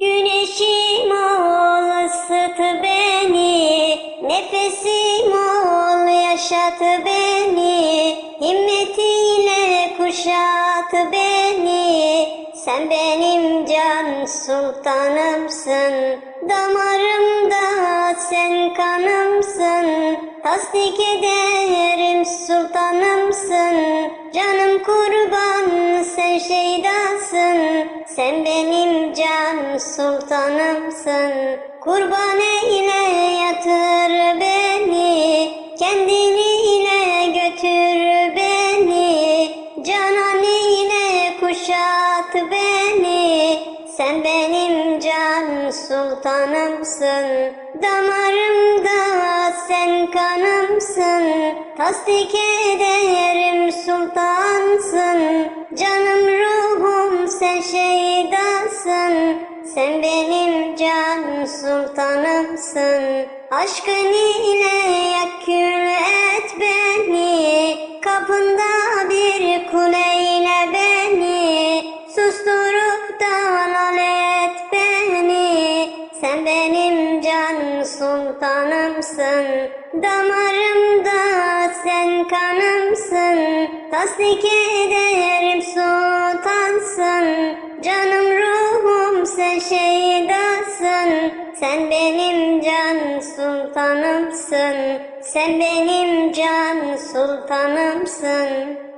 Güneşim ol ısıt beni, nefesim ol yaşat beni, himmetiyle kuşat beni. Sen benim can sultanımsın, damarımda sen kanımsın. Tasdik ederim sultanımsın, canım kurban sen şeydasın. Sen benim can sultanımsın, kurban eyle yatır beni, kendiniyle götür beni, canan ile kuşat beni. Sen benim can sultanımsın, damarımda sen kanımsın. Tasdik ederim sultansın, canım ruhum sen şeydasın. Sen benim can sultanımsın, aşkın ile yakül et beni. Kapında bir kuleyle beni, susturup da lal et beni. Sen benim can sultanımsın, damarımda sen kanımsın. Tasdik ederim sultansın, Sen benim can sultanımsın, sen benim can sultanımsın.